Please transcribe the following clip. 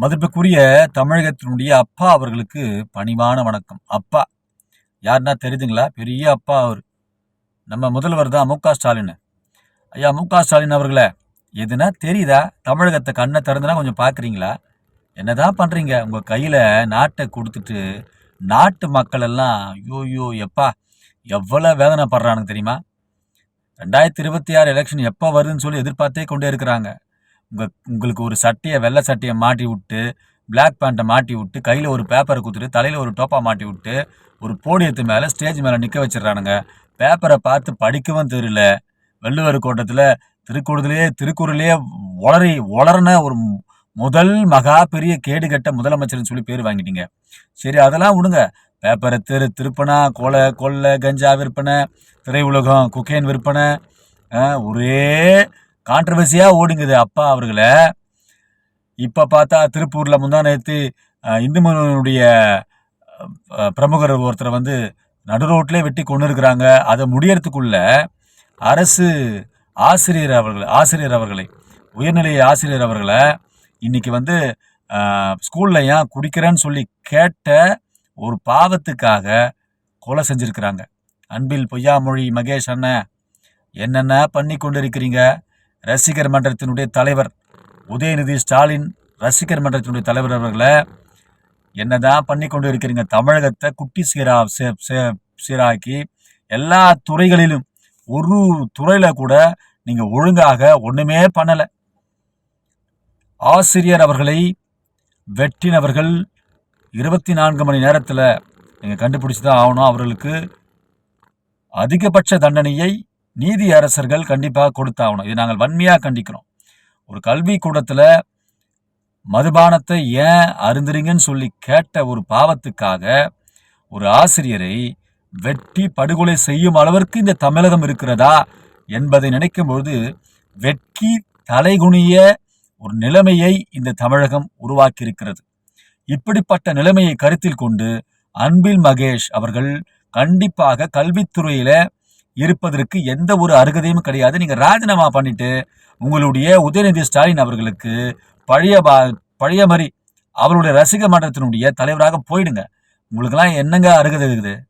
மதிப்புக்குரிய தமிழகத்தினுடைய அப்பா அவர்களுக்கு பணிவான வணக்கம். அப்பா. யாருன்னா தெரியுதுங்களா பெரிய அப்பா அவர். நம்ம முதல்வர் தான் மு க ஸ்டாலின். ஐயா மு க ஸ்டாலின் அவர்களே எதுனா தெரியுதா? தமிழகத்தை கண்ணை திறந்துனா கொஞ்சம் பார்க்குறீங்களா என்னதான் பண்ணுறீங்க உங்கள் கையில் நாட்டை கொடுத்துட்டு நாட்டு மக்கள் எல்லாம் ஐயோ ஐயோ எப்பா எவ்வளோ வேதனைப்படுறானுங்க தெரியுமா? ரெண்டாயிரத்தி இருபத்தி ஆறு எலெக்ஷன் எப்போ வருதுன்னு சொல்லி எதிர்பார்த்தே கொண்டே இருக்கிறாங்க. உங்கள் உங்களுக்கு ஒரு சட்டையை வெள்ளை சட்டையை மாட்டி விட்டு பிளாக் பேண்ட்டை மாட்டி விட்டு கையில் ஒரு பேப்பரை கொடுத்துட்டு தலையில் ஒரு டோப்பா மாட்டி விட்டு ஒரு போடியத்து மேலே ஸ்டேஜ் மேலே நிற்க வச்சிடறானுங்க. பேப்பரை பார்த்து படிக்கவும் தெரியல. வெள்ளுவர் கோட்டத்தில் திருக்குறளிலே திருக்குறளிலே உளறி உளர்ன ஒரு முதல் மகா பெரிய கேடுகட்ட முதலமைச்சர்னு சொல்லி பேர் வாங்கிட்டீங்க. சரி அதெல்லாம் விடுங்க. பேப்பரை திரு திருப்பனா கொலை கொள்ளை கஞ்சா விற்பனை திரையுலகம் குக்கேன் விற்பனை ஒரே கான்ட்ரவர்சியாக ஓடுங்குது. அப்பா அவர்களை இப்போ பார்த்தா திருப்பூரில் முந்தா நேற்று இந்து மனுடைய பிரமுகர் ஒருத்தரை வந்து நடு ரோட்லேயே வெட்டி கொண்டு இருக்கிறாங்க அதை முடியறதுக்குள்ள அரசு ஆசிரியர் அவர்கள் ஆசிரியர் அவர்களை உயர்நிலை ஆசிரியர் அவர்களை இன்னைக்கு வந்து ஸ்கூலில் ஏன் குடிக்கிறேன்னு சொல்லி கேட்ட ஒரு பாவத்துக்காக கொலை செஞ்சுருக்கிறாங்க. அன்பில் பொய்யாமொழி மகேஷ் அண்ணன் என்னென்ன பண்ணி கொண்டு இருக்கிறீங்க ரசிகர் மன்றத்தினுடைய தலைவர் உதயநிதி ஸ்டாலின் ரசிகர் மன்றத்தினுடைய தலைவர் அவர்களை என்னதான் பண்ணி கொண்டு இருக்கிறீங்க தமிழகத்தை குட்டி சீரா சே- சே- சீராக்கி எல்லா துறைகளிலும் ஒரு துறையில கூட நீங்க ஒழுங்காக ஒண்ணுமே பண்ணல. ஆசிரியர் அவர்களை வெட்டினவர்கள் இருபத்தி நான்கு மணி நேரத்தில் நீங்கள் கண்டுபிடிச்சி தான் ஆகணும் அவர்களுக்கு. அதிகபட்ச தண்டனையை நீதி அரசர்கள் கண்டிப்பாக கொடுத்தாகணும். இதை நாங்கள் வன்மையாக கண்டிக்கிறோம். ஒரு கல்வி கூடத்தில் மதுபானத்தை ஏன் அருந்துறீங்கன்னு சொல்லி கேட்ட ஒரு பாவத்துக்காக ஒரு ஆசிரியரை வெட்டி படுகொலை செய்யும் அளவிற்கு இந்த தமிழகம் இருக்கிறதா என்பதை நினைக்கும் பொழுது வெட்கி தலைகுனிய ஒரு நிலைமையை இந்த தமிழகம் உருவாக்கியிருக்கிறது. இப்படிப்பட்ட நிலைமையை கருத்தில் கொண்டு அன்பில் மகேஷ் அவர்கள் கண்டிப்பாக கல்வித்துறையில் இருப்பதற்கு எந்த ஒரு அருகதையும் கிடையாது. நீங்கள் ராஜினாமா பண்ணிட்டு உங்களுடைய உதயநிதி ஸ்டாலின் அவர்களுக்கு பழைய பா பழைய மாதிரி அவருடைய ரசிக மன்றத்தினுடைய தலைவராக போயிடுங்க. உங்களுக்கெல்லாம் என்னங்க அருகதை இருக்குது?